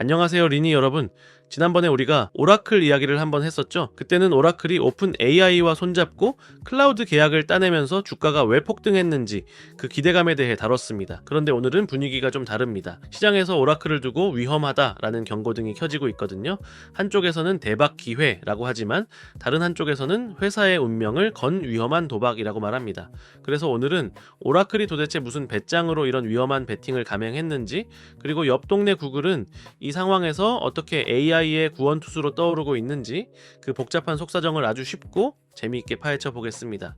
안녕하세요 리니 여러분 지난번에 우리가 오라클 이야기를 한번 했었죠? 그때는 오라클이 오픈 AI와 손잡고 클라우드 계약을 따내면서 주가가 왜 폭등했는지 그 기대감에 대해 다뤘습니다. 그런데 오늘은 분위기가 좀 다릅니다. 시장에서 오라클을 두고 위험하다라는 경고등이 켜지고 있거든요. 한쪽에서는 대박 기회라고 하지만 다른 한쪽에서는 회사의 운명을 건 위험한 도박이라고 말합니다. 그래서 오늘은 오라클이 도대체 무슨 배짱으로 이런 위험한 베팅을 감행했는지 그리고 옆 동네 구글은 이 상황에서 어떻게 AI 의 구원 투수로 떠오르고 있는지 그 복잡한 속사정을 아주 쉽고 재미있게 파헤쳐 보겠습니다.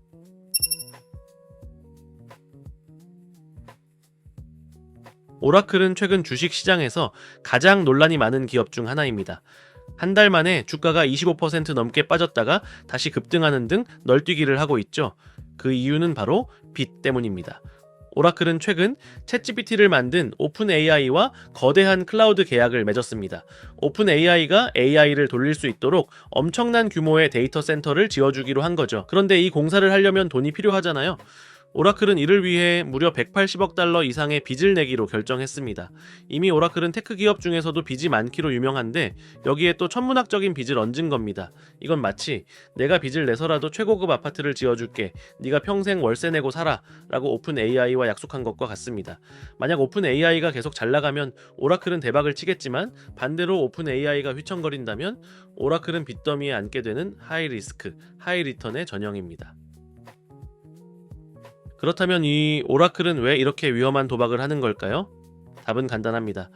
오라클은 최근 주식 시장에서 가장 논란이 많은 기업 중 하나입니다. 한 달 만에 주가가 25% 넘게 빠졌다가 다시 급등하는 등 널뛰기를 하고 있죠. 그 이유는 바로 빚 때문입니다. 오라클은 최근 챗GPT를 만든 오픈 AI와 거대한 클라우드 계약을 맺었습니다. 오픈 AI가 AI를 돌릴 수 있도록 엄청난 규모의 데이터 센터를 지어주기로 한 거죠. 그런데 이 공사를 하려면 돈이 필요하잖아요. 오라클은 이를 위해 무려 180억 달러 이상의 빚을 내기로 결정했습니다. 이미 오라클은 테크 기업 중에서도 빚이 많기로 유명한데 여기에 또 천문학적인 빚을 얹은 겁니다. 이건 마치 내가 빚을 내서라도 최고급 아파트를 지어줄게. 네가 평생 월세 내고 살아. 라고 오픈 AI와 약속한 것과 같습니다. 만약 오픈 AI가 계속 잘 나가면 오라클은 대박을 치겠지만 반대로 오픈 AI가 휘청거린다면 오라클은 빚더미에 앉게 되는 하이 리스크, 하이 리턴의 전형입니다. 그렇다면 이 오라클은 왜 이렇게 위험한 도박을 하는 걸까요? 답은 간단합니다.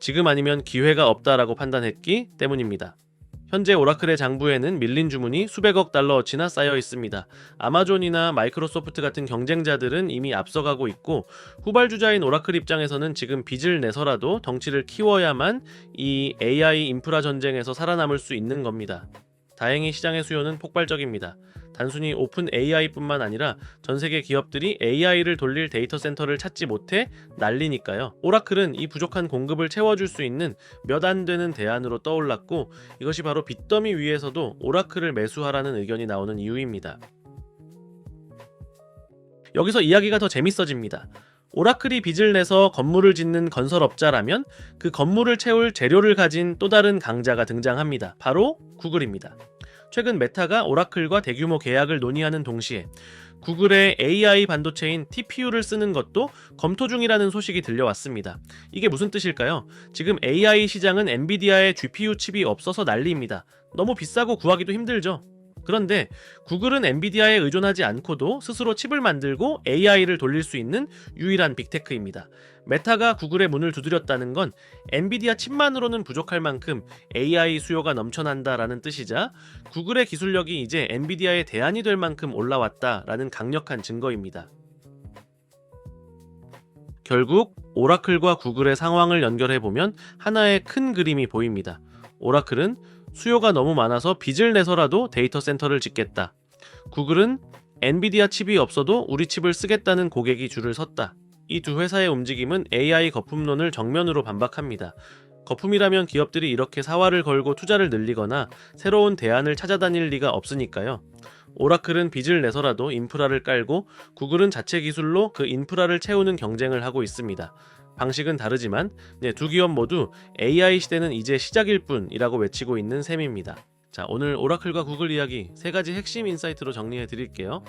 지금 아니면 기회가 없다라고 판단했기 때문입니다. 현재 오라클의 장부에는 밀린 주문이 수백억 달러어치나 쌓여 있습니다. 아마존이나 마이크로소프트 같은 경쟁자들은 이미 앞서가고 있고 후발주자인 오라클 입장에서는 지금 빚을 내서라도 덩치를 키워야만 이 AI 인프라 전쟁에서 살아남을 수 있는 겁니다. 다행히 시장의 수요는 폭발적입니다. 단순히 오픈 AI뿐만 아니라 전 세계 기업들이 AI를 돌릴 데이터 센터를 찾지 못해 난리니까요. 오라클은 이 부족한 공급을 채워줄 수 있는 몇 안 되는 대안으로 떠올랐고 이것이 바로 빚더미 위에서도 오라클을 매수하라는 의견이 나오는 이유입니다. 여기서 이야기가 더 재밌어집니다. 오라클이 빚을 내서 건물을 짓는 건설업자라면 그 건물을 채울 재료를 가진 또 다른 강자가 등장합니다. 바로 구글입니다. 최근 메타가 오라클과 대규모 계약을 논의하는 동시에 구글의 AI 반도체인 TPU를 쓰는 것도 검토 중이라는 소식이 들려왔습니다. 이게 무슨 뜻일까요? 지금 AI 시장은 엔비디아의 GPU 칩이 없어서 난리입니다. 너무 비싸고 구하기도 힘들죠. 그런데 구글은 엔비디아에 의존하지 않고도 스스로 칩을 만들고 AI를 돌릴 수 있는 유일한 빅테크입니다. 메타가 구글의 문을 두드렸다는 건 엔비디아 칩만으로는 부족할 만큼 AI 수요가 넘쳐난다라는 뜻이자 구글의 기술력이 이제 엔비디아의 대안이 될 만큼 올라왔다라는 강력한 증거입니다. 결국 오라클과 구글의 상황을 연결해 보면 하나의 큰 그림이 보입니다. 오라클은 수요가 너무 많아서 빚을 내서라도 데이터 센터를 짓겠다. 구글은 엔비디아 칩이 없어도 우리 칩을 쓰겠다는 고객이 줄을 섰다. 이 두 회사의 움직임은 AI 거품론을 정면으로 반박합니다. 거품이라면 기업들이 이렇게 사활을 걸고 투자를 늘리거나 새로운 대안을 찾아다닐 리가 없으니까요. 오라클은 빚을 내서라도 인프라를 깔고 구글은 자체 기술로 그 인프라를 채우는 경쟁을 하고 있습니다. 방식은 다르지만 네, 두 기업 모두 AI 시대는 이제 시작일 뿐이라고 외치고 있는 셈입니다. 자, 오늘 오라클과 구글 이야기 세 가지 핵심 인사이트로 정리해 드릴게요.